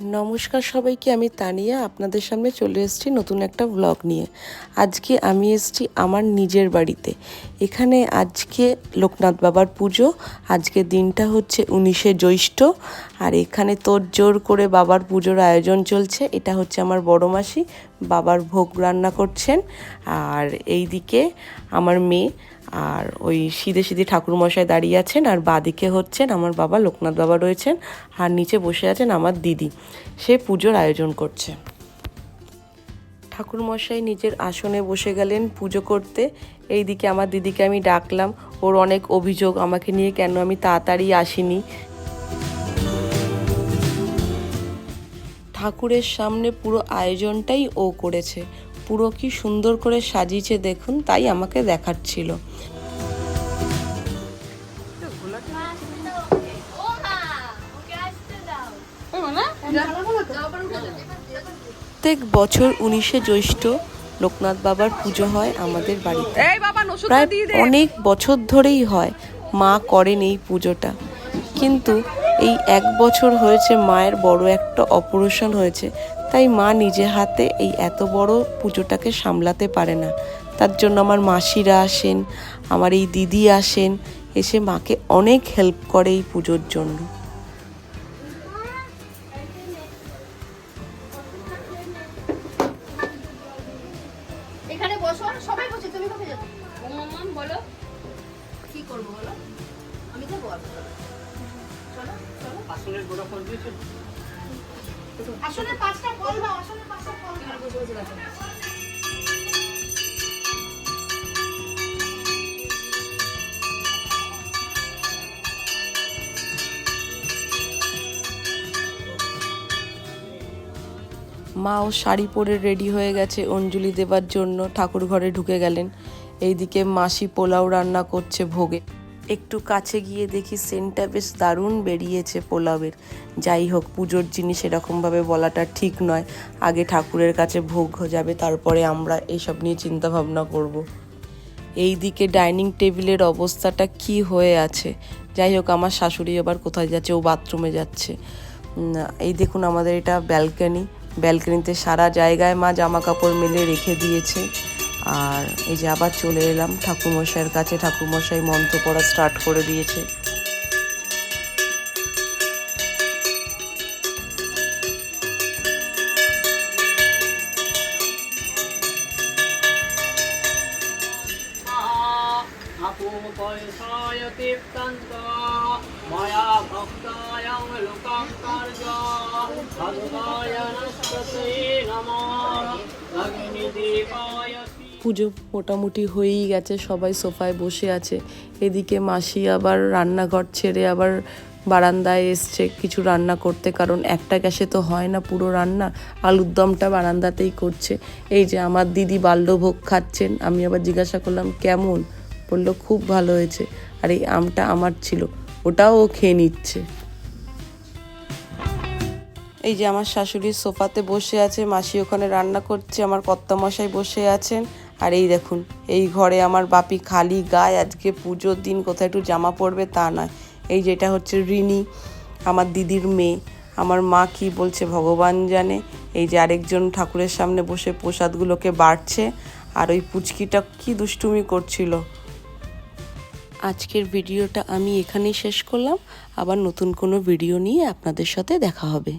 নমস্কার সবাইকে, আমি তানিয়া। আপনাদের সামনে চলে এসেছি নতুন একটা ব্লগ নিয়ে। আজকে আমি এসেছি আমার নিজের বাড়িতে। এখানে আজকে লোকনাথ বাবার পুজো। আজকে দিনটা হচ্ছে উনিশে জ্যৈষ্ঠ। আর এখানে তোর জোর করে বাবার পুজোর আয়োজন চলছে। এটা হচ্ছে আমার বড় মাসি। বাবার ভোগ রান্না করছেন। আর এই দিকে আমার মেয়ে। আর ওই সিধে সিধে ঠাকুরমশাই দাঁড়িয়ে আছেন আর বাদিকে হচ্ছেন আমার বাবা, লোকনাথ বাবা রয়েছেন আর নিচে বসে আছেন আমার দিদি। সে পুজোর আয়োজন করছে। ঠাকুরমশাই নিজের আসনে বসে গেলেন পুজো করতে। এইদিকে আমার দিদিকে আমি ডাকলাম, ওর অনেক অভিযোগ আমাকে নিয়ে কেন আমি তাড়াতাড়ি আসিনি। ঠাকুরের সামনে পুরো আয়োজনটাই ও করেছে। পুরো কি সুন্দর করে সাজিয়েছে দেখুন তাই আমাকে দেখাচ্ছিল। প্রত্যেক বছর উনিশে জ্যৈষ্ঠ লোকনাথ বাবার পুজো হয় আমাদের বাড়িতে। প্রায় অনেক বছর ধরেই হয় মা করেন এই পুজোটা। কিন্তু এই এক বছর হয়েছে মায়ের বড় একটা অপারেশন হয়েছে। তাই মা নিজে হাতে এই এত বড় পুজোটাকে সামলাতে পারে না। তার জন্য আমার মাসিরা আসেন, আমার এই দিদি আসেন, এসে মাকে অনেক হেল্প করে এই পুজোর জন্য। বলো, কি করব বলো? আমি দিয়েছ। আসলে পাঁচটা আসলে পাঁচটা মাও শাড়ি পরে রেডি হয়ে গেছে অঞ্জলি দেবার জন্য। ঠাকুর ঘরে ঢুকে গেলেন। এইদিকে মাসি পোলাও রান্না করছে ভোগে। একটু কাছে গিয়ে দেখি সেন্টটা বেশ দারুণ বেরিয়েছে পোলাওয়ের। যাই হোক, পুজোর জিনিস এরকমভাবে বলাটা ঠিক নয়। আগে ঠাকুরের কাছে ভোগ যাবে, তারপরে আমরা এইসব নিয়ে চিন্তা ভাবনা করব। এই দিকে ডাইনিং টেবিলের অবস্থাটা কি হয়ে আছে? যাই হোক, আমার শাশুড়ি আবার কোথায় যাচ্ছে? ও বাথরুমে যাচ্ছে। এই দেখুন আমাদের এটা ব্যালকনি। ব্যালকনিতে সারা জায়গায় মা জামা কাপড় মেলে রেখে দিয়েছে। আর এই যে আবার চলে এলাম ঠাকুরমশাইয়ের কাছে ঠাকুরমশাই মন্ত্র পড়া স্টার্ট করে দিয়েছে পুজো মোটামুটি হয়েই গেছে, সবাই সোফায় বসে আছে। এদিকে মাসি আবার রান্নাঘর ছেড়ে আবার বারান্দায় এসছে কিছু রান্না করতে, কারণ একটা গ্যাসে তো হয় না পুরো রান্না, আলুর দমটা বারান্দাতেই করছে। এই যে আমার দিদি বাল্যভোগ খাচ্ছেন, আমি আবার জিজ্ঞাসা করলাম, কেমন? বলল, খুব ভালো হয়েছে। আর এই আমটা আমার ছিল, ওটাও ও খেয়ে নিচ্ছে। এই যে আমার শাশুড়ির সোফাতে বসে আছে, মাসি ওখানে রান্না করছে, আমার কর্তামশাই বসে আছেন। আর এই দেখুন, এই ঘরে আমার বাপি খালি গায়ে, আজকে পুজোর দিন, কোথায় একটু জামা পরবে তা নয়। এই যেটা হচ্ছে রিনি, আমার দিদির মেয়ে। আমার মা কি বলছে ভগবান জানে। এই যে আরেকজন ঠাকুরের সামনে বসে প্রসাদগুলোকে বাড়ছে, আর ওই পুচকিটা কি দুষ্টুমি করছিল। আজকের ভিডিওটা আমি এখানেই শেষ করলাম। আবার নতুন কোনো ভিডিও নিয়ে আপনাদের সাথে দেখা হবে।